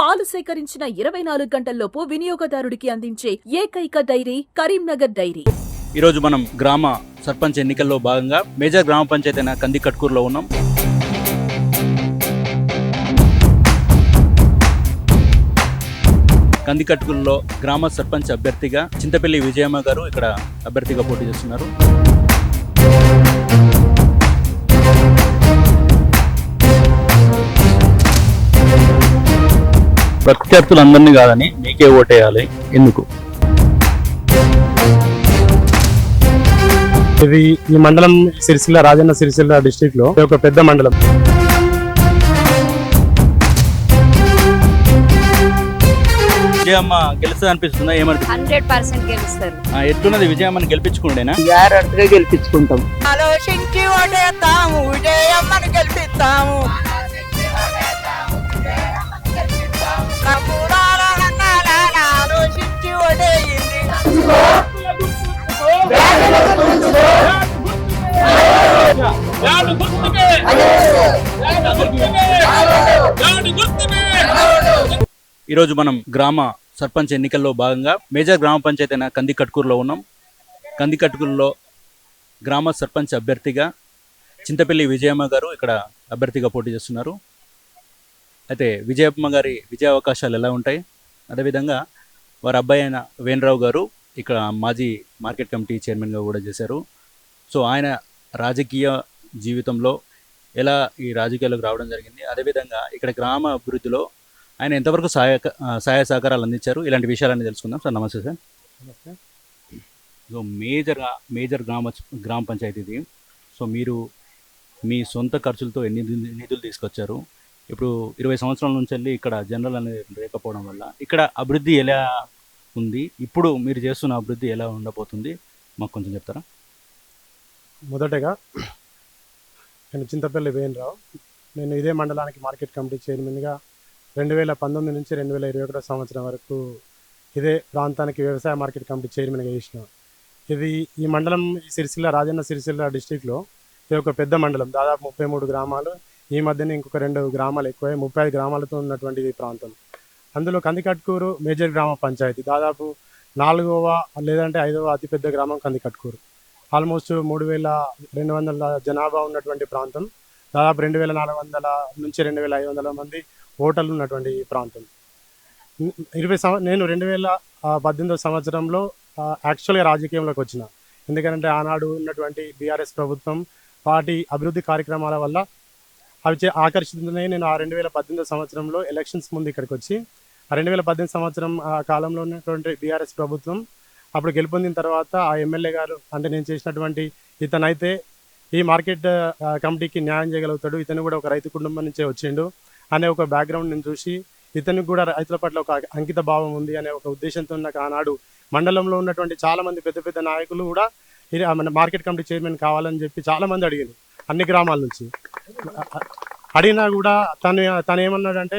పాలు సేకరించిన ఇరవై నాలుగు గంటల్లోపు వినియోగదారుడికి అందించే ఏకైక డైరీ కరీంనగర్ డైరీ. ఈరోజు మనం గ్రామ సర్పంచ్ ఎన్నికల్లో భాగంగా మేజర్ గ్రామ పంచాయతీ అయిన కంది కట్కూరులో ఉన్నాం. కంది కట్కూరులో గ్రామ సర్పంచ్ అభ్యర్థిగా చింతపల్లి విజయమ్మ గారు ఇక్కడ అభ్యర్థిగా పోటీ చేస్తున్నారు. ప్రత్యర్థులందరినీ కాదని మీకే ఓటేయాలి. ఎందుకు? ఇది ఈ మండలం సిరిసిల్ల రాజన్న సిరిసిల్ల డిస్టిక్లో ఒక పెద్ద మండలం. విజయమ్మ గెలుస్తుంది అనిపిస్తుందా? ఏమనిపిస్తుంది? హండ్రెడ్ పర్సెంట్ గెలుస్తారు. ఆ, ఎట్లున్నది విజయమ్మని గెలిపించుకుంటేనా? గెలిపించుకుంటాం. ఆలోచించి ఓటేస్తాము విజయమ్మని గెలిపిస్తాము. ఈరోజు మనం గ్రామ సర్పంచ్ ఎన్నికల్లో భాగంగా మేజర్ గ్రామ పంచాయతీ అయిన కంది కట్కూరులో ఉన్నాం. కంది కట్కూరులో గ్రామ సర్పంచ్ అభ్యర్థిగా చింతపల్లి విజయమ్మ గారు ఇక్కడ అభ్యర్థిగా పోటీ చేస్తున్నారు. అయితే విజయమ్మ గారి విజయ అవకాశాలు ఎలా ఉంటాయి? అదేవిధంగా వారి అబ్బాయి అయిన వేణరావు గారు ఇక్కడ మాజీ మార్కెట్ కమిటీ చైర్మన్గా కూడా చేశారు. సో ఆయన రాజకీయ జీవితంలో ఎలా ఈ రాజకీయాలకు రావడం జరిగింది? అదేవిధంగా ఇక్కడ గ్రామ అభివృద్ధిలో ఆయన ఎంతవరకు సహాయ సహాయ సహకారాలు అందించారు? ఇలాంటి విషయాలన్నీ తెలుసుకుందాం. సార్ నమస్తే సార్. సో మేజర్ మేజర్ గ్రామ గ్రామ పంచాయతీ ఇది సో మీరు మీ సొంత ఖర్చులతో ఎన్ని నిధులు తీసుకొచ్చారు? ఇప్పుడు ఇరవై సంవత్సరాల నుంచి వెళ్ళి ఇక్కడ జనరల్ అనేది లేకపోవడం వల్ల ఇక్కడ అభివృద్ధి ఎలా ఉంది? ఇప్పుడు మీరు చేస్తున్న అభివృద్ధి ఎలా ఉండబోతుంది? మాకు కొంచెం చెప్తారా? మొదటగా నేను చింతపల్లి వేణరావు. నేను ఇదే మండలానికి మార్కెట్ కమిటీ చైర్మన్గా రెండు వేల పంతొమ్మిది నుంచి రెండు వేల ఇరవై ఒకటో సంవత్సరం వరకు ఇదే ప్రాంతానికి వ్యవసాయ మార్కెట్ కమిటీ చైర్మన్గా చేసిన ఇది ఈ మండలం ఈ సిరిసిల్ల రాజన్న సిరిసిల్ల డిస్టిక్లో ఇది ఒక పెద్ద మండలం. దాదాపు ముప్పై మూడు గ్రామాలు ఈ మధ్యన ఇంకొక రెండు గ్రామాలు ఎక్కువై ముప్పై ఐదు గ్రామాలతో ఉన్నటువంటి ఈ ప్రాంతం. అందులో కందికట్కూరు మేజర్ గ్రామ పంచాయతీ. దాదాపు నాలుగవ లేదంటే ఐదవ అతిపెద్ద గ్రామం కందికట్కూరు. ఆల్మోస్ట్ మూడు వేల రెండు వందల జనాభా ఉన్నటువంటి ప్రాంతం. దాదాపు రెండు వేల నాలుగు వందల నుంచి రెండు వేల ఐదు వందల మంది ఓటర్లు ఉన్నటువంటి ఈ ప్రాంతం. ఇరవై సంవ నేను రెండు వేల పద్దెనిమిదవ సంవత్సరంలో యాక్చువల్గా రాజకీయంలోకి వచ్చిన. ఎందుకంటే ఆనాడు ఉన్నటువంటి బీఆర్ఎస్ ప్రభుత్వం వాటి అభివృద్ధి కార్యక్రమాల వల్ల అవి చే నేను ఆ రెండు వేల పద్దెనిమిది సంవత్సరంలో ఎలక్షన్స్ ముందు ఇక్కడికి వచ్చి ఆ రెండు వేల పద్దెనిమిది సంవత్సరం ఆ కాలంలో ఉన్నటువంటి బీఆర్ఎస్ ప్రభుత్వం అప్పుడు గెలుపొందిన తర్వాత ఆ ఎమ్మెల్యే గారు అంటే నేను చేసినటువంటి ఇతనైతే ఈ మార్కెట్ కమిటీకి న్యాయం చేయగలుగుతాడు. ఇతను కూడా ఒక రైతు కుటుంబం నుంచే వచ్చిండు అనే ఒక బ్యాక్గ్రౌండ్ నేను చూసి ఇతనికి కూడా రైతుల పట్ల ఒక అంకిత భావం ఉంది అనే ఒక ఉద్దేశంతో నాకు ఆనాడు మండలంలో ఉన్నటువంటి చాలామంది పెద్ద పెద్ద నాయకులు కూడా ఇది మన మార్కెట్ కమిటీ చైర్మన్ కావాలని చెప్పి చాలా మంది అడిగారు అన్ని గ్రామాల నుంచి. అడిగినా కూడా తను తను ఏమన్నాడంటే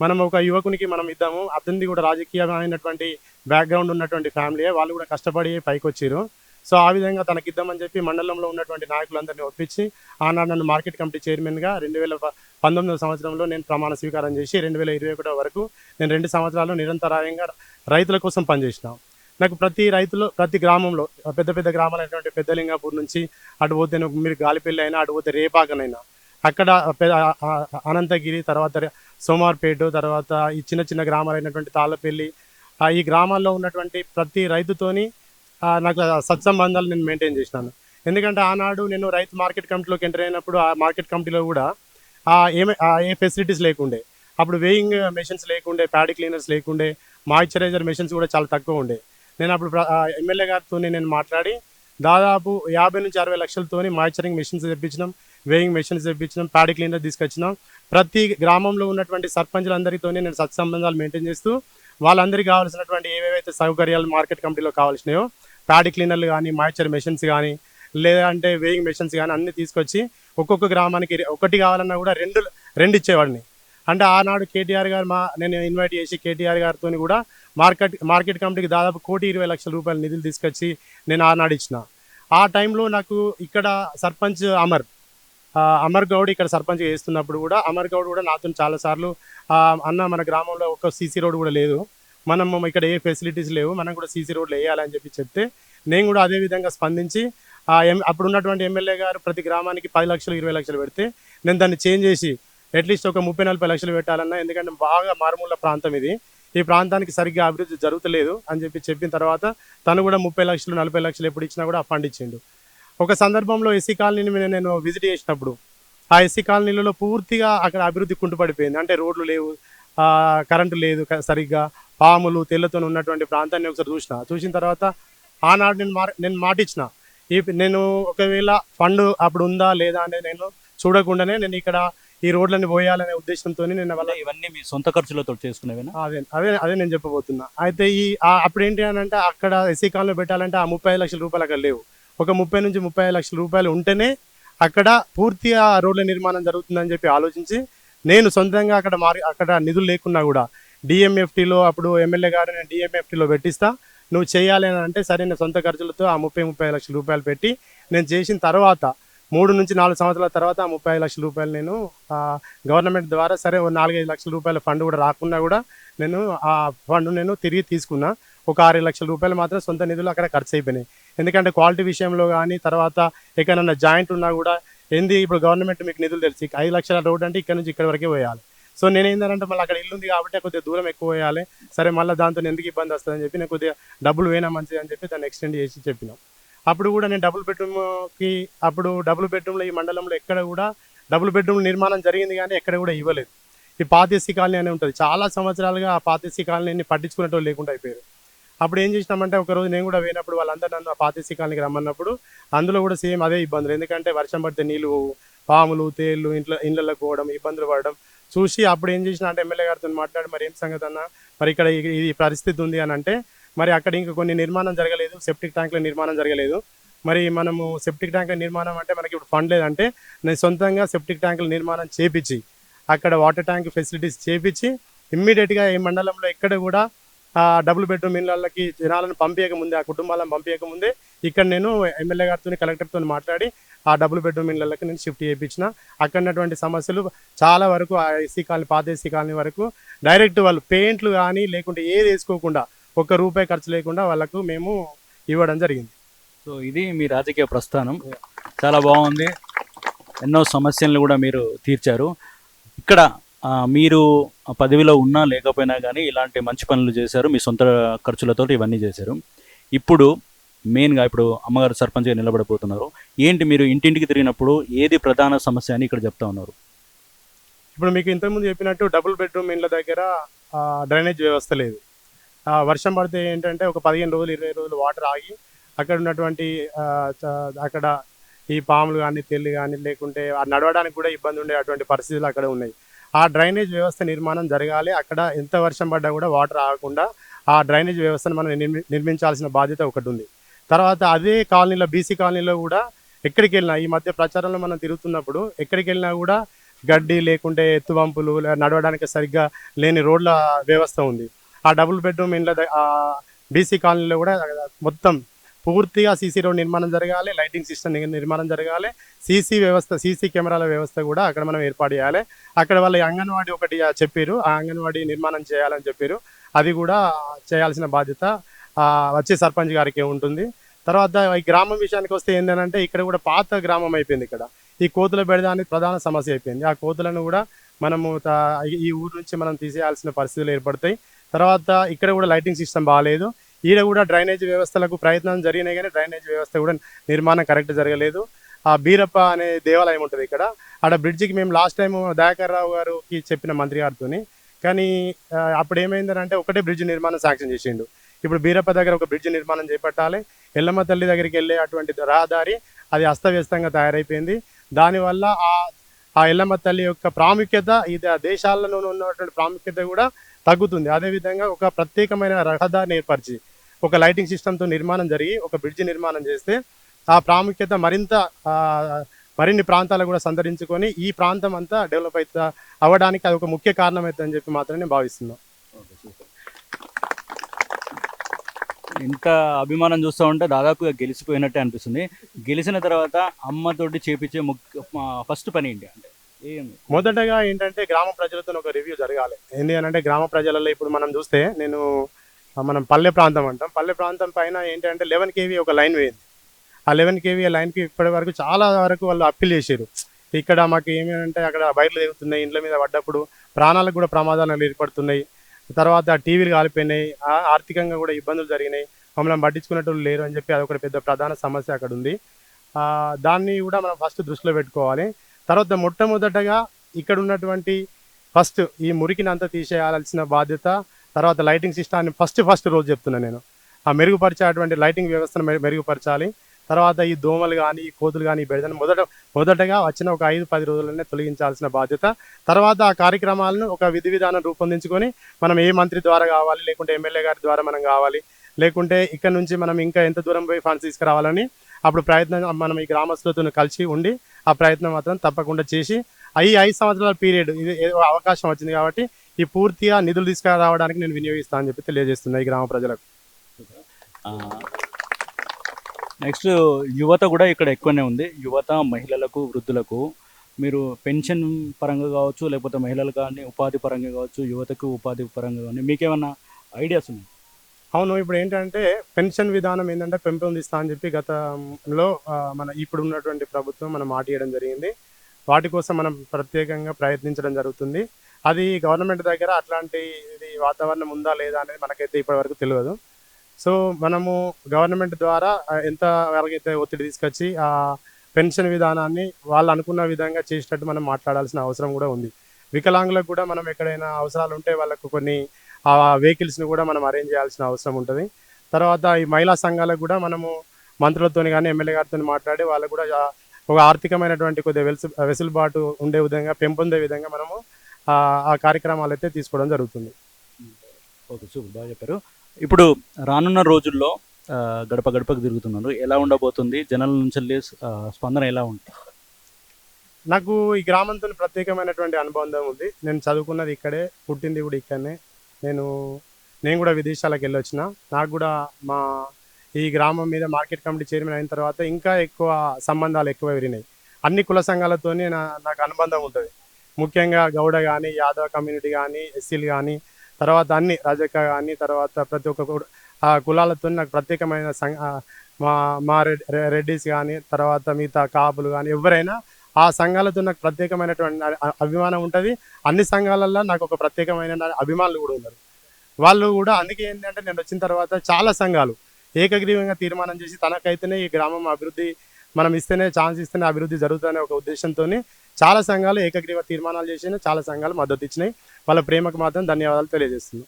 మనం ఒక యువకునికి మనం ఇద్దాము. అతనిది కూడా రాజకీయమైనటువంటి బ్యాక్గ్రౌండ్ ఉన్నటువంటి ఫ్యామిలీ వాళ్ళు కూడా కష్టపడి పైకి వచ్చారు సో ఆ విధంగా తనకి ఇద్దామని చెప్పి మండలంలో ఉన్నటువంటి నాయకులందరినీ ఒప్పించి ఆనాడు నన్ను మార్కెట్ కమిటీ చైర్మన్గా రెండు వేల పంతొమ్మిదవ సంవత్సరంలో నేను ప్రమాణ స్వీకారం చేసి రెండు వేల ఇరవై ఒకటో వరకు నేను రెండు సంవత్సరాలు నిరంతరాయంగా రైతుల కోసం పనిచేసినాం. నాకు ప్రతి రైతులు ప్రతి గ్రామంలో పెద్ద పెద్ద గ్రామాలైనటువంటి పెద్దలింగాపూర్ నుంచి అటు పోతే మీరు గాలిపల్లి అయినా అటు పోతే రేపాకనైనా అక్కడ అనంతగిరి తర్వాత సోమార్పేట తర్వాత ఈ చిన్న చిన్న గ్రామాలైనటువంటి తాళ్ళపల్లి ఈ గ్రామాల్లో ఉన్నటువంటి ప్రతి రైతుతోని నాకు సత్సంబంధాలు నేను మెయింటైన్ చేసినాను. ఎందుకంటే ఆనాడు నేను రైతు మార్కెట్ కమిటీలోకి ఎంటర్ అయినప్పుడు ఆ మార్కెట్ కమిటీలో కూడా ఏమే ఆ ఏ ఫెసిలిటీస్ లేకుండే. అప్పుడు వేయింగ్ మెషిన్స్ లేకుండే ప్యాడీ క్లీనర్స్ లేకుండే మాయిశ్చరైజర్ మెషిన్స్ కూడా చాలా తక్కువ ఉండే. నేను అప్పుడు ప్ర- ఎమ్మెల్యే గారితో నేను మాట్లాడి దాదాపు యాభై నుంచి అరవై లక్షలతోని మాయిశ్చరింగ్ మెషిన్స్ తెప్పించినాం. వేయింగ్ మెషిన్స్ తెప్పించినాం ప్యాడీ క్లీనర్ తీసుకొచ్చినాం. ప్రతి గ్రామంలో ఉన్నటువంటి సర్పంచ్లందరితోనే నేను సత్సంబంధాలు మెయింటైన్ చేస్తూ వాళ్ళందరికీ కావాల్సినటువంటి ఏవేవైతే సౌకర్యాలు మార్కెట్ కమిటీలో కావాల్సినాయో ప్యాడీ క్లీనర్లు కానీ మాయిశ్చర్ మెషిన్స్ కానీ లేదంటే వేయింగ్ మెషిన్స్ కానీ అన్ని తీసుకొచ్చి ఒక్కొక్క గ్రామానికి ఒకటి కావాలన్నా కూడా రెండు రెండు ఇచ్చేవాడిని. అంటే ఆనాడు కేటీఆర్ గారు మా నేను ఇన్వైట్ చేసి కేటీఆర్ గారితో కూడా మార్కెట్ మార్కెట్ కమిటీకి దాదాపు కోటి ఇరవై లక్షల రూపాయల నిధులు తీసుకొచ్చి నేను ఆనాడు ఇచ్చిన. ఆ టైంలో నాకు ఇక్కడ సర్పంచ్ అమర్ అమర్ గౌడ్ ఇక్కడ సర్పంచ్ చేస్తున్నప్పుడు కూడా అమర్ గౌడ్ కూడా నాతో చాలాసార్లు అన్న మన గ్రామంలో ఒక సీసీ రోడ్ కూడా లేదు. మనం ఇక్కడ ఏ ఫెసిలిటీస్ లేవు మనం కూడా సీసీ రోడ్లు వేయాలని చెప్పి చెప్తే నేను కూడా అదే విధంగా స్పందించి అప్పుడు ఉన్నటువంటి ఎమ్మెల్యే గారు ప్రతి గ్రామానికి పది లక్షలు ఇరవై లక్షలు పెడితే నేను దాన్ని చేంజ్ చేసి అట్లీస్ట్ ఒక ముప్పై నలభై లక్షలు పెట్టాలన్నా ఎందుకంటే బాగా మారుమూల ప్రాంతం ఇది. ఈ ప్రాంతానికి సరిగ్గా అభివృద్ధి జరుగుతలేదు అని చెప్పి చెప్పిన తర్వాత తను కూడా ముప్పై లక్షలు నలభై లక్షలు ఎప్పుడు ఇచ్చినా కూడా ఫండ్ ఇచ్చిండు. ఒక సందర్భంలో ఎస్సీ కాలనీని నేను- విజిట్ చేసినప్పుడు ఆ ఎస్సీ కాలనీలలో పూర్తిగా అక్కడ అభివృద్ధి కుంటుపడిపోయింది. అంటే రోడ్లు లేవు ఆ, కరెంటు లేదు సరిగ్గా. పాములు తెల్లతో ఉన్నటువంటి ప్రాంతాన్ని ఒకసారి చూసిన. చూసిన తర్వాత ఆనాడు నేను మా నేను మాటిచ్చిన. ఈ నేను ఒకవేళ ఫండ్ అప్పుడు ఉందా లేదా అనేది నేను చూడకుండానే నేను ఇక్కడ ఈ రోడ్లని పోయాలనే ఉద్దేశంతో నేను వాళ్ళ ఇవన్నీ మీ సొంత ఖర్చులతో చేసుకునేవేనా? అదే అదే అదే నేను చెప్పబోతున్నా. అయితే ఈ అప్పుడు ఏంటి అని అంటే అక్కడ ఎస్సీ కాలనీ పెట్టాలంటే ఆ ముప్పై లక్షల రూపాయలు అక్కడ లేవు. ఒక ముప్పై నుంచి ముప్పై లక్షల రూపాయలు ఉంటేనే అక్కడ పూర్తిగా రోడ్ల నిర్మాణం జరుగుతుందని చెప్పి ఆలోచించి నేను సొంతంగా అక్కడ మారి అక్కడ నిధులు లేకున్నా కూడా డిఎంఎఫ్టీలో అప్పుడు ఎమ్మెల్యే గారు నేను డిఎంఎఫ్టీలో పెట్టిస్తా. నువ్వు చేయాలి అని అంటే సరే నేను సొంత ఖర్చులతో ఆ ముప్పై ముప్పై లక్షల రూపాయలు పెట్టి నేను చేసిన తర్వాత మూడు నుంచి నాలుగు సంవత్సరాల తర్వాత ఆ ముప్పై లక్షల రూపాయలు నేను గవర్నమెంట్ ద్వారా సరే నాలుగైదు లక్షల రూపాయల ఫండ్ కూడా రాకుండా కూడా నేను ఆ ఫండ్ నేను తిరిగి తీసుకున్నా. ఒక ఆరు లక్షల రూపాయలు మాత్రం సొంత నిధులు అక్కడ ఖర్చు అయిపోయినాయి. ఎందుకంటే క్వాలిటీ విషయంలో కానీ తర్వాత ఎక్కడన్నా జాయింట్ ఉన్నా కూడా ఏంది ఇప్పుడు గవర్నమెంట్ మీకు నిధులు తెలిసి ఐదు లక్షల రోడ్ అంటే ఇక్కడ నుంచి ఇక్కడ వరకే పోయాలి. సో నేను ఏంటంటే మళ్ళీ అక్కడ ఇల్లు ఉంది కాబట్టి కొద్దిగా దూరం ఎక్కువ పోయాలి. సరే మళ్ళీ దాంతో ఎందుకు ఇబ్బంది వస్తుందని చెప్పి నేను కొద్దిగా డబ్బులు పోయినా మంచిది అని చెప్పి దాన్ని ఎక్స్టెండ్ చేసి చెప్పినాం. అప్పుడు కూడా నేను డబుల్ బెడ్రూమ్కి అప్పుడు డబుల్ బెడ్రూమ్లో ఈ మండలంలో ఎక్కడ కూడా డబుల్ బెడ్రూమ్ నిర్మాణం జరిగింది కానీ ఎక్కడ కూడా ఇవ్వలేదు. ఈ పాతేసి కాలనీ అని ఉంటుంది. చాలా సంవత్సరాలుగా ఆ పాతేసి కాలనీని పట్టించుకునేటోళ్ళు లేకుండా అయిపోయారు. అప్పుడు ఏం చేసినామంటే ఒకరోజు నేను కూడా పోయినప్పుడు వాళ్ళందరూ నన్ను ఆ పాతేసి కాలనికి రమ్మన్నప్పుడు అందులో కూడా సేమ్ అదే ఇబ్బందులు. ఎందుకంటే వర్షం పడితే నీళ్ళు పోవు, పాములు తేళ్ళు ఇంట్లో ఇళ్ళకి పోవడం ఇబ్బందులు పడడం. చూసి అప్పుడు ఏం చేసిన అంటే ఎమ్మెల్యే గారితో మాట్లాడి మరి ఏం సంగతి అన్న? మరి ఇక్కడ ఈ- పరిస్థితి ఉంది అని అంటే మరి అక్కడ ఇంకా కొన్ని నిర్మాణం జరగలేదు సెప్టిక్ ట్యాంకుల నిర్మాణం జరగలేదు. మరి మనము సెప్టిక్ ట్యాంకుల నిర్మాణం అంటే మనకి ఇప్పుడు ఫండ్ లేదంటే నేను సొంతంగా సెప్టిక్ ట్యాంకుల నిర్మాణం చేపించి అక్కడ వాటర్ ట్యాంక్ ఫెసిలిటీస్ చేపించి ఇమ్మీడియట్గా ఈ మండలంలో ఎక్కడ కూడా డబుల్ బెడ్రూమ్ ఇళ్ళకి జనాలను పంపించక ముందే ఆ కుటుంబాలను పంపించక ముందే ఇక్కడ నేను ఎమ్మెల్యే గారితో కలెక్టర్తో మాట్లాడి ఆ డబుల్ బెడ్రూమ్ ఇళ్ళకి నేను షిఫ్ట్ చేయించిన. అక్కడ ఉన్నటువంటి సమస్యలు చాలా వరకు ఆ ఎస్సీ కాలనీ పాత ఎస్సీ కాలనీ వరకు డైరెక్ట్ వాళ్ళు పెయింట్లు కానీ లేకుంటే ఏది వేసుకోకుండా ఒక్క రూపాయి ఖర్చు లేకుండా వాళ్ళకు మేము ఇవ్వడం జరిగింది. సో ఇది మీ రాజకీయ ప్రస్థానం. చాలా బాగుంది. ఎన్నో సమస్యలను కూడా మీరు తీర్చారు. ఇక్కడ మీరు పదవిలో ఉన్నా లేకపోయినా కానీ ఇలాంటి మంచి పనులు చేశారు. మీ సొంత ఖర్చులతో ఇవన్నీ చేశారు. ఇప్పుడు మెయిన్గా ఇప్పుడు అమ్మగారు సర్పంచ్గా నిలబడబోతున్నారు. ఏంటి మీరు ఇంటింటికి తిరిగినప్పుడు ఏది ప్రధాన సమస్య అని ఇక్కడ చెప్తా ఉన్నారు? ఇప్పుడు మీకు ఇంతకుముందు చెప్పినట్టు డబుల్ బెడ్రూమ్ ఇండ్ల దగ్గర డ్రైనేజ్ వ్యవస్థ లేదు. వర్షం పడితే ఏంటంటే ఒక పదిహేను రోజులు ఇరవై రోజులు వాటర్ ఆగి అక్కడ ఉన్నటువంటి అక్కడ ఈ పాములు కానీ తెల్లు కానీ లేకుంటే ఆ నడవడానికి కూడా ఇబ్బంది ఉండే అటువంటి పరిస్థితులు అక్కడ ఉన్నాయి. ఆ డ్రైనేజ్ వ్యవస్థ నిర్మాణం జరగాలి. అక్కడ ఎంత వర్షం పడ్డా కూడా వాటర్ ఆగకుండా ఆ డ్రైనేజ్ వ్యవస్థను మనం నిర్మి- నిర్మించాల్సిన బాధ్యత ఒకటి ఉంది తర్వాత అదే కాలనీలో బీసీ కాలనీలో కూడా ఎక్కడికి వెళ్ళినా ఈ మధ్య ప్రచారంలో మనం తిరుగుతున్నప్పుడు ఎక్కడికి వెళ్ళినా కూడా గడ్డి లేకుంటే ఎత్తువంపులు నడవడానికి సరిగ్గా లేని రోడ్ల వ్యవస్థ ఉంది. ఆ డబుల్ బెడ్రూమ్ ఇండ్ల బీసీ కాలనీలో కూడా మొత్తం పూర్తిగా సీసీ రోడ్ నిర్మాణం జరగాలి లైటింగ్ సిస్టమ్ నిర్మాణం జరగాలి సీసీ వ్యవస్థ సీసీ కెమెరాల వ్యవస్థ కూడా అక్కడ మనం ఏర్పాటు చేయాలి. అక్కడ వాళ్ళ అంగన్వాడీ ఒకటి చెప్పారు. ఆ అంగన్వాడీ నిర్మాణం చేయాలని చెప్పారు. అది కూడా చేయాల్సిన బాధ్యత వచ్చే సర్పంచ్ గారికి ఉంటుంది. తర్వాత ఈ గ్రామం విషయానికి వస్తే ఏంటంటే ఇక్కడ కూడా పాత గ్రామం అయిపోయింది ఇక్కడ. ఈ కోతుల బెడద అనేది ప్రధాన సమస్య అయిపోయింది. ఆ కోతులను కూడా మనము త- ఈ- ఈ ఊరు నుంచి మనం తీసేయాల్సిన పరిస్థితులు ఏర్పడతాయి. తర్వాత ఇక్కడ కూడా లైటింగ్ సిస్టమ్ బాగాలేదు ఈడ కూడా డ్రైనేజ్ వ్యవస్థలకు ప్రయత్నం జరిగినాయి కానీ డ్రైనేజ్ వ్యవస్థ కూడా నిర్మాణం కరెక్ట్ జరగలేదు. ఆ బీరప్ప అనే దేవాలయం ఉంటుంది ఇక్కడ. ఆడ బ్రిడ్జికి మేము లాస్ట్ టైం దయాకర్ రావు గారికి చెప్పిన మంత్రి గారితోని. కానీ అప్పుడు ఏమైందంటే ఒకటే బ్రిడ్జ్ నిర్మాణం శాంక్షన్ చేసిండు. ఇప్పుడు బీరప్ప దగ్గర ఒక బ్రిడ్జ్ నిర్మాణం చేపట్టాలి. ఎల్లమ్మ తల్లి దగ్గరికి వెళ్ళే అటువంటి రహదారి అది అస్తవ్యస్తంగా తయారైపోయింది. దానివల్ల ఆ ఆ ఎల్లమ్మ తల్లి యొక్క ప్రాముఖ్యత ఇది ఆ దేశాలలో ఉన్నటువంటి ప్రాముఖ్యత కూడా తగ్గుతుంది. అదేవిధంగా ఒక ప్రత్యేకమైన రహదారిని ఏర్పరిచి ఒక లైటింగ్ సిస్టమ్తో నిర్మాణం జరిగి ఒక బ్రిడ్జ్ నిర్మాణం చేస్తే ఆ ప్రాముఖ్యత మరింత ఆ, మరిన్ని ప్రాంతాలు కూడా సంతరించుకొని ఈ ప్రాంతం అంతా డెవలప్ అవుతా అవ్వడానికి అది ఒక ముఖ్య కారణం అవుతుందని చెప్పి మాత్రం నేను భావిస్తున్నాను. ఇంత అభిమానం చూస్తూ ఉంటే దాదాపుగా గెలిచిపోయినట్టే అనిపిస్తుంది. గెలిచిన తర్వాత అమ్మతోటి చేపించే ముఖ్య ఫస్ట్ పని ఏంటి అంటే? మొదటగా ఏంటంటే గ్రామ ప్రజలతో ఒక రివ్యూ జరగాలి. ఏంటి అంటే గ్రామ ప్రజలలో ఇప్పుడు మనం చూస్తే నేను మనం పల్లె ప్రాంతం అంటాం. పల్లె ప్రాంతం పైన ఏంటంటే లెవెన్ కేవీ ఒక లైన్ వేయింది ఆ లెవెన్ కేవీ లైన్కి ఇప్పటి వరకు చాలా వరకు వాళ్ళు అప్పీల్ చేశారు. ఇక్కడ మాకు ఏమి అంటే అక్కడ బయటలు దిగుతున్నాయి ఇండ్ల మీద పడ్డప్పుడు ప్రాణాలకు కూడా ప్రమాదాలు ఏర్పడుతున్నాయి. తర్వాత టీవీలు కాలిపోయినాయి. ఆర్థికంగా కూడా ఇబ్బందులు జరిగినాయి. మమ్మల్ని పట్టించుకున్నట్టు లేరు అని చెప్పి అదొకటి పెద్ద ప్రధాన సమస్య అక్కడ ఉంది. దాన్ని కూడా మనం ఫస్ట్ దృష్టిలో పెట్టుకోవాలి. తర్వాత మొట్టమొదటగా ఇక్కడ ఉన్నటువంటి ఫస్ట్ ఈ మురికిని అంతా తీసేయాల్సిన బాధ్యత తర్వాత లైటింగ్ సిస్టాన్ని ఫస్ట్ ఫస్ట్ రోజు చెప్తున్నాను నేను. ఆ మెరుగుపరిచేటువంటి లైటింగ్ వ్యవస్థను మెరుగుపరచాలి. తర్వాత ఈ దోమలు కానీ ఈ కోతులు కానీ బెడదని మొదట మొదటగా వచ్చిన ఒక ఐదు పది రోజులనే తొలగించాల్సిన బాధ్యత. తర్వాత ఆ కార్యక్రమాలను ఒక విధి విధానం రూపొందించుకొని మనం ఏ మంత్రి ద్వారా కావాలి లేకుంటే ఎమ్మెల్యే గారి ద్వారా మనం కావాలి లేకుంటే ఇక్కడ నుంచి మనం ఇంకా ఎంత దూరం పోయి ఫండ్స్ తీసుకురావాలని అప్పుడు ప్రయత్నం మనం ఈ గ్రామస్తులతో కలిసి ఉండి ఆ ప్రయత్నం మాత్రం తప్పకుండా చేసి ఈ ఐదు సంవత్సరాల పీరియడ్ ఇది ఏదో అవకాశం వచ్చింది కాబట్టి ఈ పూర్తిగా నిధులు తీసుకురావడానికి నేను వినియోగిస్తానని చెప్పి తెలియజేస్తున్నా ఈ గ్రామ ప్రజలకు. నెక్స్ట్ యువత కూడా ఇక్కడ ఎక్కువనే ఉంది. యువత మహిళలకు వృద్ధులకు మీరు పెన్షన్ పరంగా కావచ్చు లేకపోతే మహిళలు కానీ ఉపాధి పరంగా కావచ్చు యువతకు ఉపాధి పరంగా కానీ మీకేమన్నా ఐడియాస్ ఉన్నాయి? అవును ఇప్పుడు ఏంటంటే పెన్షన్ విధానం ఏంటంటే పెంపొందిస్తా అని చెప్పి గతంలో మన ఇప్పుడు ఉన్నటువంటి ప్రభుత్వం మనం మాట ఇవ్వడం జరిగింది. వాటి కోసం మనం ప్రత్యేకంగా ప్రయత్నించడం జరుగుతుంది. అది గవర్నమెంట్ దగ్గర అట్లాంటి ఇది వాతావరణం ఉందా లేదా అనేది మనకైతే ఇప్పటివరకు తెలియదు. సో మనము గవర్నమెంట్ ద్వారా ఎంత వరకైతే ఒత్తిడి తీసుకొచ్చి ఆ పెన్షన్ విధానాన్ని వాళ్ళు అనుకున్న విధంగా చేసేటట్టు మనం మాట్లాడాల్సిన అవసరం కూడా ఉంది. వికలాంగులకు కూడా మనం ఎక్కడైనా అవసరాలు ఉంటే వాళ్ళకు కొన్ని ఆ వెహికల్స్ని కూడా మనం అరేంజ్ చేయాల్సిన అవసరం ఉంటుంది. తర్వాత ఈ మహిళా సంఘాలకు కూడా మనము మంత్రులతో కానీ ఎమ్మెల్యే గారితో మాట్లాడి వాళ్ళకు కూడా ఒక ఆర్థికమైనటువంటి కొద్దిగా వెలుసు వెసులుబాటు ఉండే విధంగా పెంపొందే విధంగా మనము ఆ కార్యక్రమాలు అయితే తీసుకోవడం జరుగుతుంది. ఓకే సూపర్ బాగా చెప్పారు. ఇప్పుడు రానున్న రోజుల్లో గడప గడపకు తిరుగుతున్నారు. ఎలా ఉండబోతుంది? జనాల నుంచి స్పందన ఎలా ఉంటుంది నాకు ఈ గ్రామంతో ప్రత్యేకమైనటువంటి అనుబంధం ఉంది. నేను చదువుకున్నది ఇక్కడే పుట్టింది కూడా ఇక్కడనే. నేను నేను కూడా విదేశాలకు వెళ్ళొచ్చిన. నాకు కూడా మా ఈ గ్రామం మీద మార్కెట్ కమిటీ చైర్మన్ అయిన తర్వాత ఇంకా ఎక్కువ సంబంధాలు ఎక్కువ పెరిగినాయి అన్ని కుల సంఘాలతోనే నా- నాకు అనుబంధం ఉంటుంది. ముఖ్యంగా గౌడ కానీ యాదవ కమ్యూనిటీ కానీ ఎస్సీలు కానీ తర్వాత అన్ని రజక కానీ తర్వాత ప్రతి ఒక్క ఆ కులాలతో నాకు ప్రత్యేకమైన సంఘ మా మా రెడ్డిస్ కానీ తర్వాత మిగతా కాపులు కానీ ఎవరైనా ఆ సంఘాలతో నాకు ప్రత్యేకమైనటువంటి అభిమానం ఉంటుంది. అన్ని సంఘాలల్లో నాకు ఒక ప్రత్యేకమైన అభిమానులు కూడా ఉన్నారు. వాళ్ళు కూడా అందుకే ఏంటంటే నేను వచ్చిన తర్వాత చాలా సంఘాలు ఏకగ్రీవంగా తీర్మానం చేసి తనకైతేనే ఈ గ్రామం అభివృద్ధి మనం ఇస్తేనే ఛాన్స్ ఇస్తేనే అభివృద్ధి జరుగుతుందనే ఒక ఉద్దేశంతో చాలా సంఘాలు ఏకగ్రీవ తీర్మానాలు చేసిన చాలా సంఘాలు మద్దతు ఇచ్చినాయి. వాళ్ళ ప్రేమకు మాత్రం ధన్యవాదాలు తెలియజేస్తున్నాను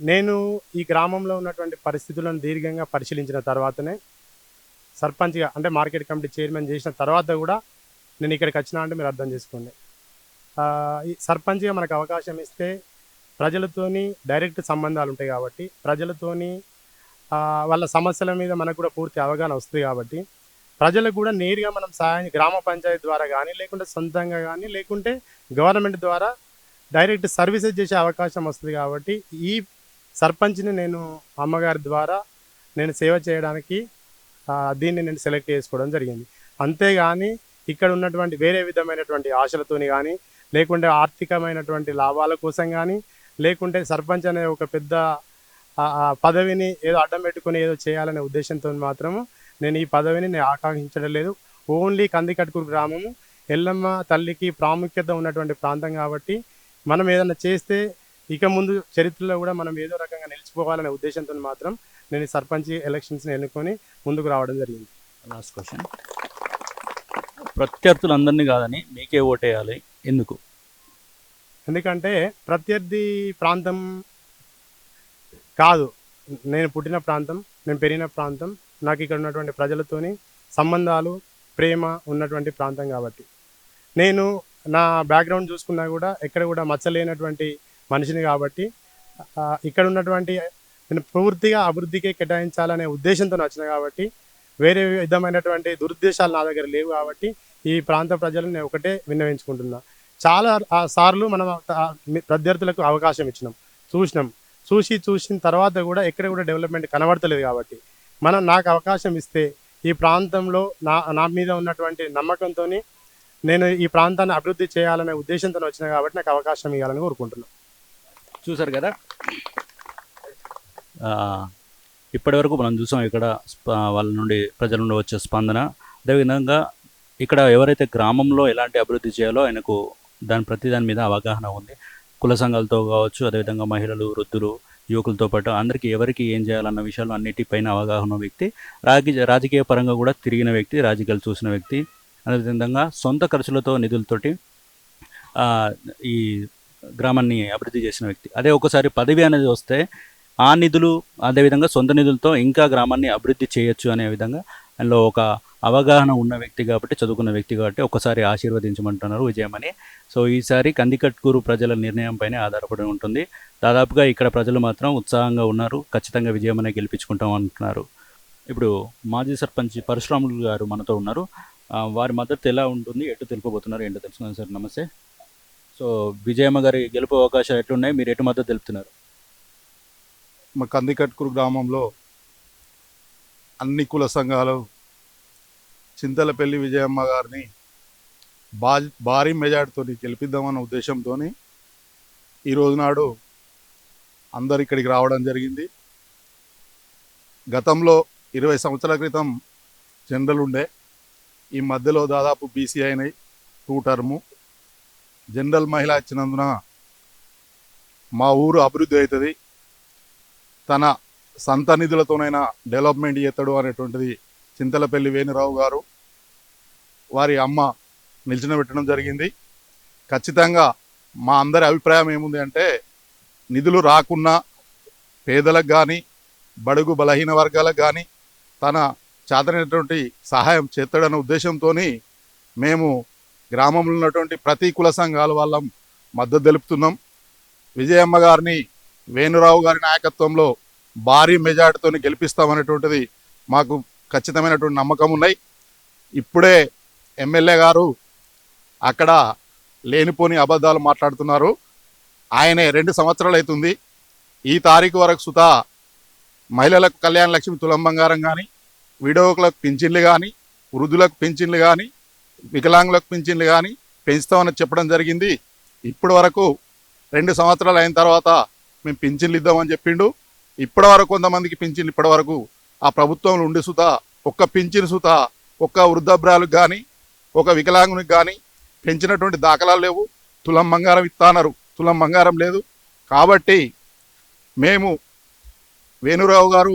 నేను ఈ గ్రామంలో ఉన్నటువంటి పరిస్థితులను దీర్ఘంగా పరిశీలించిన తర్వాతనే సర్పంచ్గా అంటే మార్కెట్ కమిటీ చైర్మన్ చేసిన తర్వాత కూడా నేను ఇక్కడికి వచ్చినా అంటే మీరు అర్థం చేసుకోండి. ఈ సర్పంచ్గా మనకు అవకాశం ఇస్తే ప్రజలతోని డైరెక్ట్ సంబంధాలు ఉంటాయి కాబట్టి ప్రజలతోని వాళ్ళ సమస్యల మీద మనకు కూడా పూర్తి అవగాహన వస్తుంది కాబట్టి ప్రజలకు కూడా నేరుగా మనం సహాయం గ్రామ పంచాయతీ ద్వారా కానీ లేకుంటే సొంతంగా కానీ లేకుంటే గవర్నమెంట్ ద్వారా డైరెక్ట్ సర్వీసెస్ చేసే అవకాశం వస్తుంది కాబట్టి ఈ సర్పంచ్ని నేను అమ్మగారి ద్వారా నేను సేవ చేయడానికి దీన్ని నేను సెలెక్ట్ చేసుకోవడం జరిగింది. అంతేగాని ఇక్కడ ఉన్నటువంటి వేరే విధమైనటువంటి ఆశలతోని కానీ లేకుంటే ఆర్థికమైనటువంటి లాభాల కోసం కానీ లేకుంటే సర్పంచ్ అనే ఒక పెద్ద పదవిని ఏదో అడ్డం పెట్టుకుని ఏదో చేయాలనే ఉద్దేశంతో మాత్రము నేను ఈ పదవిని నేను ఆకాంక్షించడం లేదు. ఓన్లీ కందికట్కూరు గ్రామము ఎల్లమ్మ తల్లికి ప్రాముఖ్యత ఉన్నటువంటి ప్రాంతం కాబట్టి మనం ఏదైనా చేస్తే ఇక ముందు చరిత్రలో కూడా మనం ఏదో రకంగా నిలిచిపోవాలనే ఉద్దేశంతో మాత్రం నేను సర్పంచ్ ఎలక్షన్స్ని ఎన్నుకొని ముందుకు రావడం జరిగింది. లాస్ట్ క్వశ్చన్ ప్రత్యర్థులందరినీ కాదని మీకే ఓటేయాలి. ఎందుకు? ఎందుకంటే ప్రత్యర్థి ప్రాంతం కాదు. నేను పుట్టిన ప్రాంతం నేను పెరిగిన ప్రాంతం నాకు ఇక్కడ ఉన్నటువంటి ప్రజలతోని సంబంధాలు ప్రేమ ఉన్నటువంటి ప్రాంతం కాబట్టి. నేను నా బ్యాక్గ్రౌండ్ చూసుకున్నా కూడా ఎక్కడ కూడా మచ్చలేనటువంటి మనిషిని కాబట్టి ఇక్కడ ఉన్నటువంటి నేను పూర్తిగా అభివృద్ధికే కేటాయించాలనే ఉద్దేశంతో వచ్చిన కాబట్టి వేరే విధమైనటువంటి దురుద్దేశాలు నా దగ్గర లేవు కాబట్టి ఈ ప్రాంత ప్రజలను నేను ఒకటే విన్నవించుకుంటున్నా. చాలా సార్లు మనం ప్రత్యర్థులకు అవకాశం ఇచ్చినాం చూసినాం. చూసి చూసిన తర్వాత కూడా ఎక్కడ కూడా డెవలప్మెంట్ కనబడతలేదు కాబట్టి మనం నాకు అవకాశం ఇస్తే ఈ ప్రాంతంలో నా నా మీద ఉన్నటువంటి నమ్మకంతో నేను ఈ ప్రాంతాన్ని అభివృద్ధి చేయాలనే ఉద్దేశంతో వచ్చిన కాబట్టి నాకు అవకాశం ఇవ్వాలని కోరుకుంటున్నాను చూసారు కదా? ఇప్పటివరకు మనం చూసాం ఇక్కడ వాళ్ళ నుండి ప్రజల నుండి వచ్చే స్పందన. అదేవిధంగా ఇక్కడ ఎవరైతే గ్రామంలో ఎలాంటి అభివృద్ధి చేయాలో ఆయనకు దాని ప్రతి దాని మీద అవగాహన ఉంది. కుల సంఘాలతో కావచ్చు అదేవిధంగా మహిళలు వృద్ధులు యువకులతో పాటు అందరికీ ఎవరికి ఏం చేయాలన్న విషయాలు అన్నిటిపైన అవగాహన ఉన్న వ్యక్తి రాజకీయ రాజకీయ పరంగా కూడా తిరిగిన వ్యక్తి రాజకీయాలు చూసిన వ్యక్తి. అదేవిధంగా సొంత ఖర్చులతో నిధులతోటి ఈ గ్రామాన్ని అభివృద్ధి చేసిన వ్యక్తి. అదే ఒకసారి పదవి అనేది వస్తే ఆ నిధులు అదేవిధంగా సొంత నిధులతో ఇంకా గ్రామాన్ని అభివృద్ధి చేయొచ్చు అనే విధంగా అందులో ఒక అవగాహన ఉన్న వ్యక్తి కాబట్టి చదువుకున్న వ్యక్తి కాబట్టి ఒకసారి ఆశీర్వదించమంటున్నారు విజయమని. సో ఈసారి కందికట్కూరు ప్రజల నిర్ణయంపైనే ఆధారపడి ఉంటుంది. దాదాపుగా ఇక్కడ ప్రజలు మాత్రం ఉత్సాహంగా ఉన్నారు. ఖచ్చితంగా విజయమనే గెలిపించుకుంటాం అంటున్నారు. ఇప్పుడు మాజీ సర్పంచ్ పరశురాములు గారు మనతో ఉన్నారు. వారి మద్దతు ఎలా ఉంటుంది? ఎటు తెలుపబోతున్నారు? ఏంటో తెలుసుకున్నాను సార్. నమస్తే. సో విజయమ్మ గారి గెలుపు అవకాశాలు ఎట్లున్నాయి? మీరు ఎటు మద్దతు తెలుపుతున్నారు? మా కందికట్కూరు గ్రామంలో అన్ని కుల సంఘాలు చింతలపల్లి విజయమ్మ గారిని బా భారీ మెజార్టీతో గెలిపిద్దామన్న ఉద్దేశంతో ఈరోజు నాడు అందరు ఇక్కడికి రావడం జరిగింది. గతంలో ఇరవై సంవత్సరాల క్రితం జనరల్ ఉండే. ఈ మధ్యలో దాదాపు బీసీ అయినాయి టూ టర్ము. జనరల్ మహిళ ఇచ్చినందున మా ఊరు అభివృద్ధి అవుతుంది. తన సంత నిధులతోనైనా డెవలప్మెంట్ చేస్తాడు అనేటువంటిది చింతలపల్లి వేణురావు గారు వారి అమ్మ నిలిచిన పెట్టడం జరిగింది. ఖచ్చితంగా మా అందరి అభిప్రాయం ఏముంది అంటే నిధులు రాకున్నా పేదలకు కానీ బడుగు బలహీన వర్గాలకు కానీ తన చేతనైనటువంటి సహాయం చేస్తాడనే ఉద్దేశంతో మేము గ్రామంలో ఉన్నటువంటి ప్రతి కుల సంఘాల వాళ్ళం మద్దతు తెలుపుతున్నాం. విజయమ్మ గారిని వేణురావు గారి నాయకత్వంలో భారీ మెజార్టీతో గెలిపిస్తామనేటువంటిది మాకు ఖచ్చితమైనటువంటి నమ్మకం ఉన్నాయి. ఇప్పుడే ఎమ్మెల్యే గారు అక్కడ లేనిపోని అబద్ధాలు మాట్లాడుతున్నారు. ఆయనే రెండు సంవత్సరాలు అవుతుంది. ఈ తారీఖు వరకు సుతా మహిళలకు కళ్యాణ లక్ష్మి తులం బంగారం కానీ విడోకులకు పింఛన్లు కానీ వృద్ధులకు పింఛన్లు కానీ వికలాంగులకు పింఛన్లు కానీ పెంచుతామని చెప్పడం జరిగింది. ఇప్పటి వరకు రెండు సంవత్సరాలు అయిన తర్వాత మేము పింఛన్లు ఇద్దామని చెప్పిండు. ఇప్పటి వరకు కొంతమందికి పింఛన్ ఇప్పటి వరకు ఆ ప్రభుత్వంలో ఉండి సుత ఒక్క పింఛన్ సుత ఒక్క వృద్ధాభ్రాలకు కానీ ఒక వికలాంగునికి కానీ పెంచినటువంటి దాఖలాలు లేవు. తులం బంగారం ఇస్తానరు తులం బంగారం లేదు. కాబట్టి మేము వేణురావు గారు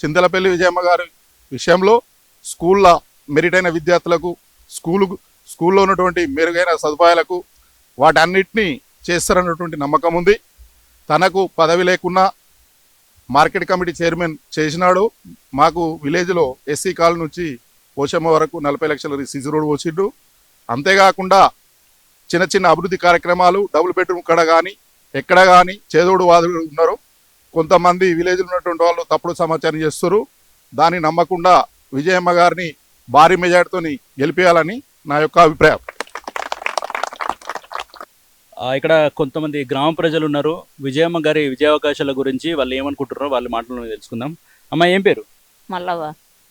చింతలపల్లి విజయమ్మ గారి విషయంలో స్కూళ్ళ మెరిటైన విద్యార్థులకు స్కూలు స్కూల్లో ఉన్నటువంటి మెరుగైన సదుపాయాలకు వాటన్నిటినీ చేస్తారన్నటువంటి నమ్మకం ఉంది తనకు పదవి లేకున్నా మార్కెట్ కమిటీ చైర్మన్ చేసినాడు. మాకు విలేజ్లో ఎస్సీ కాల్ నుంచి పోషమ్మ వరకు నలభై లక్షల సిసి రోడ్ పోసిండు అంతేకాకుండా చిన్న చిన్న అభివృద్ధి కార్యక్రమాలు డబుల్ బెడ్రూమ్ కడ కానీ ఎక్కడ కానీ చేదోడు వాదుడు ఉన్నారు. కొంతమంది విలేజ్లో ఉన్నటువంటి వాళ్ళు తప్పుడు సమాచారం చేస్తారు దాన్ని నమ్మకుండా విజయమ్మ గారిని భారీ మెజార్టీతో గెలిపేయాలని నా యొక్క అభిప్రాయం. ఇక్కడ కొంతమంది గ్రామ ప్రజలు ఉన్నారు. విజయమ్మ గారి విజయావకాశాల గురించి వాళ్ళు ఏమనుకుంటున్నారో వాళ్ళ మాటలను తెలుసుకుందాం. అమ్మ ఏం పేరు?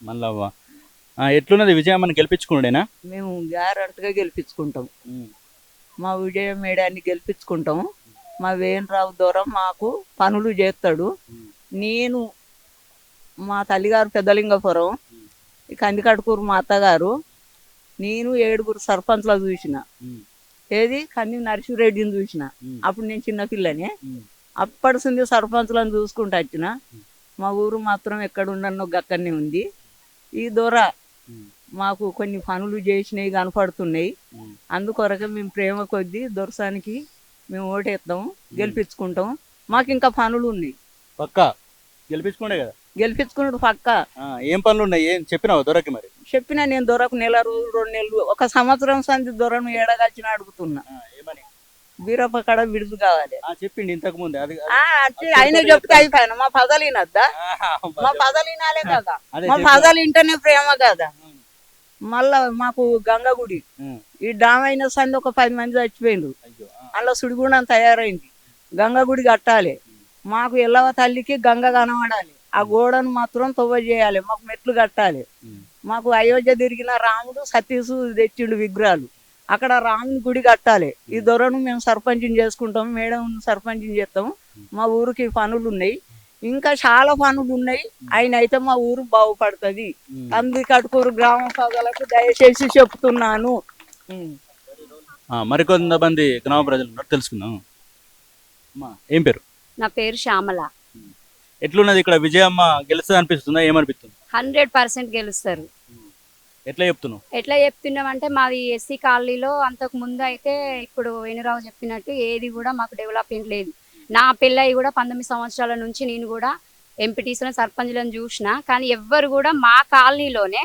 మల్లవ్వ. ఆ, ఎట్లున్నది? విజయమ్మని గెలిపించుకున్నాడేనా? మేము గ్యారెంటీగా గెలిపించుకుంటాం. మా విజయ మేడాన్ని గెలిపించుకుంటాం. మా వేణరావు దూరం మాకు పనులు చేస్తాడు. నేను మా తల్లిగారు పెద్దలింగపురం కందికడుకూరు మా అత్తగారు నేను ఏడుగురు సర్పంచ్ల చూసిన. ఏది? కంది నరసింహరెడ్డిని చూసిన. అప్పుడు నేను చిన్న పిల్లని. అప్పటి నుండి సర్పంచ్లను చూసుకుంటూ వచ్చిన. మా ఊరు మాత్రం ఎక్కడ ఉండనో గక్కనే ఉంది. ఈ దూర మాకు కొన్ని పనులు చేసినవి కనపడుతున్నాయి. అందుకొరకే మేము ప్రేమ కొద్దీ దొరసానికి మేము ఓటేస్తాం గెలిపించుకుంటాం. మాకు ఇంకా పనులు ఉన్నాయి. పక్కా? గెలిపించుకునే కదా? గెలిపించుకున్నాడు పక్క. ఏం పనులు ఉన్నాయి ఏం చెప్పినావు దొరకి మరి? చెప్పిన నేను దొరకు నెల రోజులు రెండు నెలలు ఒక సంవత్సరం సంది దొరను ఏడగచ్చిన అడుగుతున్నా. ఏమని? బీరప్ప కాడ విడుదల కావాలి. చెప్పిండి ఇంతకు ముందే ఆయన చెప్తే అయిపోయాను. మా పదలు వినొద్దా? మా పదలు వినాలే కదా. మా చెప్పు. పదలు వింటేనే ప్రేమ కదా. మళ్ళా మాకు గంగగుడి. ఈ డామ్ అయిన సంది ఒక పది మంది చచ్చిపోయిండ్రు. ఆ. అందులో సుడిగుండం తయారైంది. గంగగుడి కట్టాలి. మాకు ఎల్లవ తల్లికి గంగ కనబడాలి. ఆ గోడను మాత్రం తవ్వ చేయాలి. మాకు మెట్లు కట్టాలి. మాకు అయోధ్య తిరిగిన రాముడు సతీసు తెచ్చిండు విగ్రహాలు. అక్కడ రాముని గుడి కట్టాలి. ఈ దొరను మేము సర్పంచం చేసుకుంటాం. మేడం సర్పంచం చేస్తాం మా ఊరికి పనులు ఉన్నాయి ఇంకా చాలా పనులు ఉన్నాయి ఆయన అయితే మా ఊరు బాగుపడుతుంది. అంది కటుకూరు గ్రామ ప్రజలకు దయచేసి చెప్తున్నాను. మరికొంతమంది గ్రామ ప్రజలు తెలుసుకుందాం. అమ్మా ఏం పేరు? నా పేరు శ్యామల. ఎట్లున్నది ఇక్కడ విజయమ్మ గెలుస్తుంది అనిపిస్తుందా? ఏమనిపిస్తుంది? హండ్రెడ్ పర్సెంట్ గెలుస్తారు. ఎట్లా చెప్తున్నావు? ఎట్లా చెప్తున్నామంటే మాది ఎస్సీ కాలనీలో అంతకు ముందు అయితే ఇప్పుడు వేణురావు చెప్పినట్టు ఏది కూడా మాకు డెవలప్మెంట్ లేదు. నా పెళ్ళయి కూడా పంతొమ్మిది సంవత్సరాల నుంచి నేను కూడా ఎంపీటీసీలను సర్పంచ్లను చూసిన. కానీ ఎవ్వరు కూడా మా కాలనీలోనే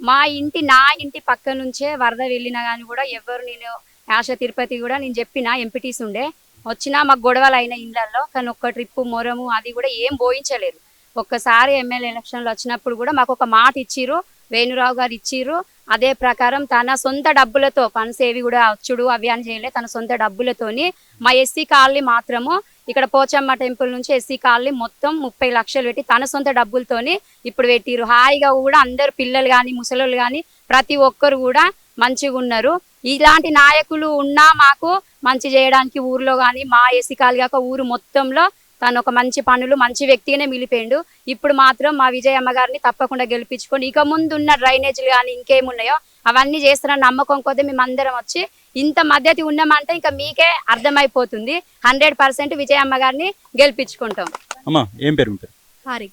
మా ఇంటి నా ఇంటి పక్క నుంచే వరద వెళ్ళినా కానీ కూడా ఎవరు నేను ఆశ తిరుపతి కూడా నేను చెప్పిన ఎంపీటీసీ ఉండే. వచ్చినా మాకు గొడవలు అయిన ఇళ్ళలో కానీ ఒక్క ట్రిప్పు మొరము అది కూడా ఏం పోయించలేరు ఒక్కసారి ఎమ్మెల్యే ఎలక్షన్లు వచ్చినప్పుడు కూడా మాకు ఒక మాట ఇచ్చిర్రు వేణురావు గారు ఇచ్చిర్రు అదే ప్రకారం తన సొంత డబ్బులతో ఫండ్స్ ఏవి కూడా వచ్చుడు అవి అని చేయలే తన సొంత డబ్బులతోని మా ఎస్సీ కాలనీ మాత్రము ఇక్కడ పోచమ్మ టెంపుల్ నుంచి ఎస్సీ కాలనీ మొత్తం ముప్పై లక్షలు పెట్టి తన సొంత డబ్బులతోని ఇప్పుడు పెట్టిరు హాయిగా కూడా అందరు పిల్లలు కానీ ముసలోళ్ళు కానీ ప్రతి ఒక్కరు కూడా మంచిగా ఉన్నారు ఇలాంటి నాయకులు ఉన్నా మాకు మంచి చేయడానికి ఊర్లో కానీ మా ఎస్సీ కాలనీ కాక ఊరు మొత్తంలో తను ఒక మంచి పనులు మంచి వ్యక్తిగానే మిలిపోయిండు ఇప్పుడు మాత్రం మా విజయమ్మ గారిని తప్పకుండా గెలిపించుకొని ఇక ముందు ఉన్న డ్రైనేజీలు కానీ ఇంకేమున్నాయో అవన్నీ చేస్తారని నమ్మకం కొద్దీ మేము అందరం వచ్చి ఇంత మద్దతు ఉన్నామంటే ఇంకా మీకే అర్థమైపోతుంది. హండ్రెడ్ పర్సెంట్ విజయమ్మ గారిని గెలిపించుకుంటాం. అమ్మా ఏం పేరు మీ పేరు? హారిక.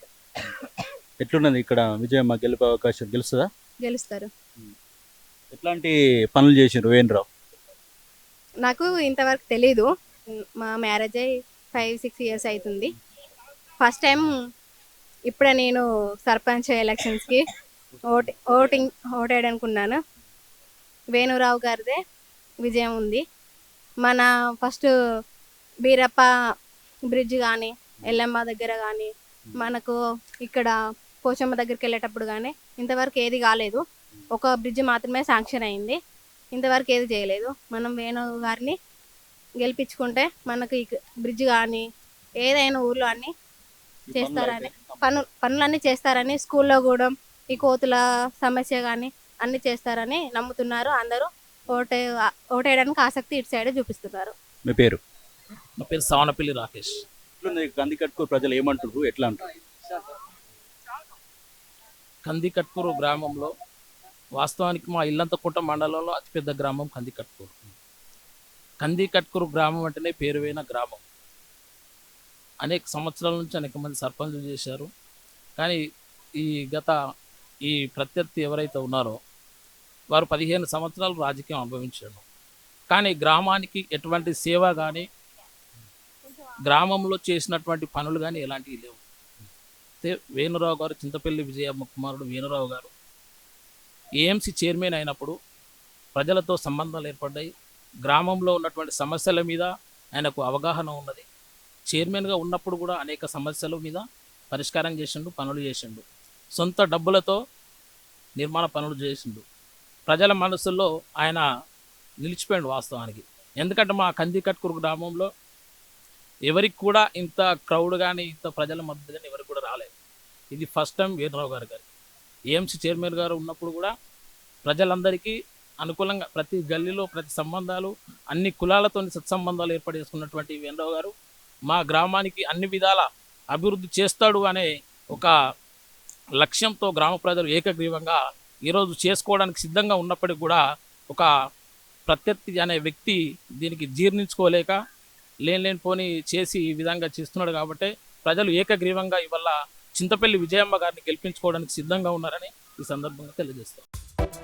ఎట్లున్నది ఇక్కడ విజయమ్మ గెలిపే అవకాశం? గెలుస్తుందా? గెలుస్తారు. ఎట్లాంటి పనులు చేసిండ్రు వేణురావు? నాకు ఇంతవరకు తెలీదు. మా మ్యారేజ్ అయ్యి ఫైవ్ సిక్స్ ఇయర్స్ అవుతుంది ఫస్ట్ టైం ఇప్పుడే నేను సర్పంచ్ ఎలక్షన్స్కి ఓట్ ఓటింగ్ ఓటేయడానికి వేణురావు గారిదే విజయం ఉంది. మన ఫస్ట్ బీరప్ప బ్రిడ్జ్ కానీ ఎల్లమ్మ దగ్గర కానీ మనకు ఇక్కడ పోచమ్మ దగ్గరికి వెళ్ళేటప్పుడు కానీ ఇంతవరకు ఏది కాలేదు. ఒక బ్రిడ్జ్ మాత్రమే శాంక్షన్ అయింది. ఇంతవరకు ఏది చేయలేదు. మనం వేణు గారిని గెలిపించుకుంటే మనకు ఈ బ్రిడ్జ్ కానీ ఏదైనా ఊర్లో అన్ని చేస్తారని పను పనులన్నీ చేస్తారని స్కూల్లో కూడా ఈ కోతుల సమస్య కానీ అన్ని చేస్తారని నమ్ముతున్నారు. అందరూ ఓటే ఓటేయడానికి ఆసక్తి ఇటు సైడ్ చూపిస్తున్నారు. మీ పేరు? నా పేరు సవనపల్లి రాకేష్. ఎట్లున్నది కందికట్కు ప్రజలు ఏమంటారు ఎట్లా అంటారు? కందికట్కూరు గ్రామంలో వాస్తవానికి మా ఇల్లంతకుంట మండలంలో అతిపెద్ద గ్రామం కందికట్కూరు. కందికట్కూరు గ్రామం అంటేనే పేరువైన గ్రామం. అనేక సంవత్సరాల నుంచి అనేక మంది సర్పంచులు చేశారు. కానీ ఈ గత ఈ ప్రత్యర్థి ఎవరైతే ఉన్నారో వారు పదిహేను సంవత్సరాలు రాజకీయం అనుభవించారు. కానీ గ్రామానికి ఎటువంటి సేవ కానీ గ్రామంలో చేసినటువంటి పనులు కానీ ఎలాంటివి లేవు. అయితే వేణురావు గారు చింతపల్లి విజయమ్మ కుమారుడు వేణురావు గారు ఏఎంసీ చైర్మన్ అయినప్పుడు ప్రజలతో సంబంధాలు ఏర్పడ్డాయి. గ్రామంలో ఉన్నటువంటి సమస్యల మీద ఆయనకు అవగాహన ఉన్నది. చైర్మన్గా ఉన్నప్పుడు కూడా అనేక సమస్యల మీద పరిష్కారం చేసిండు పనులు చేసిండు. సొంత డబ్బులతో నిర్మాణ పనులు చేసిండు. ప్రజల మనసుల్లో ఆయన నిలిచిపోయాడు వాస్తవానికి. ఎందుకంటే మా కందికట్కూరు గ్రామంలో ఎవరికి కూడా ఇంత క్రౌడ్ కానీ ఇంత ప్రజల మద్దతు కానీ ఎవరికి కూడా రాలేదు. ఇది ఫస్ట్ టైం వీరరావు గారు గారు ఏఎంసీ చైర్మన్ గారు ఉన్నప్పుడు కూడా ప్రజలందరికీ అనుకూలంగా ప్రతి గల్లీలో ప్రతి సంబంధాలు అన్ని కులాలతో సత్సంబంధాలు ఏర్పాటు చేసుకున్నటువంటి వీరరావు గారు మా గ్రామానికి అన్ని విధాల అభివృద్ధి చేస్తాడు అనే ఒక లక్ష్యంతో గ్రామ ప్రజలు ఏకగ్రీవంగా ఈరోజు చేసుకోవడానికి సిద్ధంగా ఉన్నప్పటికీ కూడా ఒక ప్రత్యర్థి అనే వ్యక్తి దీనికి జీర్ణించుకోలేక లేని లేని పోని చేసి ఈ విధంగా చేస్తున్నాడు కాబట్టి ప్రజలు ఏకగ్రీవంగా ఇవల్ల చింతపల్లి విజయమ్మ గారిని గెలిపించుకోవడానికి సిద్ధంగా ఉన్నారని ఈ సందర్భంగా తెలియజేస్తారు